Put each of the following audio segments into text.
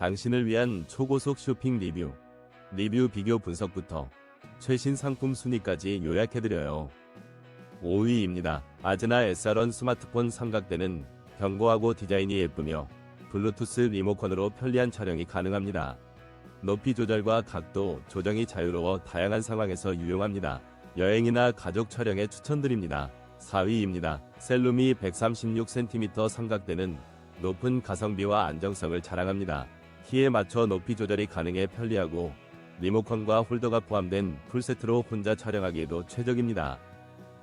당신을 위한 초고속 쇼핑 리뷰, 리뷰 비교 분석부터 최신 상품 순위까지 요약해드려요. 5위입니다. 아즈나 SR1 스마트폰 삼각대는 견고하고 디자인이 예쁘며 블루투스 리모컨으로 편리한 촬영이 가능합니다. 높이 조절과 각도 조정이 자유로워 다양한 상황에서 유용합니다. 여행이나 가족 촬영에 추천드립니다. 4위입니다. 셀룸이 136cm 삼각대는 높은 가성비와 안정성을 자랑합니다. 키에 맞춰 높이 조절이 가능해 편리하고 리모컨과 홀더가 포함된 풀세트로 혼자 촬영하기에도 최적입니다.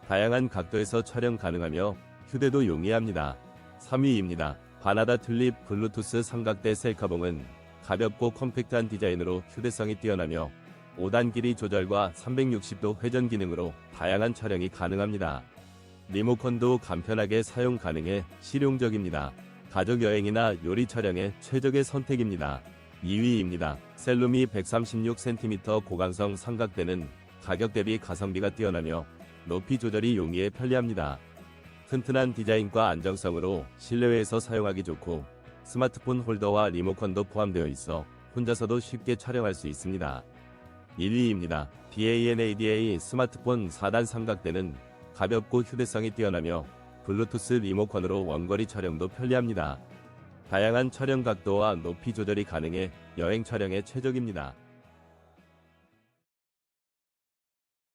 다양한 각도에서 촬영 가능하며 휴대도 용이합니다. 3위입니다. 바나다 튤립 블루투스 삼각대 셀카봉은 가볍고 컴팩트한 디자인으로 휴대성이 뛰어나며 5단 길이 조절과 360도 회전 기능으로 다양한 촬영이 가능합니다. 리모컨도 간편하게 사용 가능해 실용적입니다. 가족 여행이나 요리 촬영에 최적의 선택입니다. 2위입니다. 셀룸이 136cm 고강성 삼각대는 가격 대비 가성비가 뛰어나며 높이 조절이 용이해 편리합니다. 튼튼한 디자인과 안정성으로 실내외에서 사용하기 좋고 스마트폰 홀더와 리모컨도 포함되어 있어 혼자서도 쉽게 촬영할 수 있습니다. 1위입니다. BANADA 스마트폰 4단 삼각대는 가볍고 휴대성이 뛰어나며 블루투스 리모컨으로 원거리 촬영도 편리합니다. 다양한 촬영 각도와 높이 조절이 가능해 여행 촬영에 최적입니다.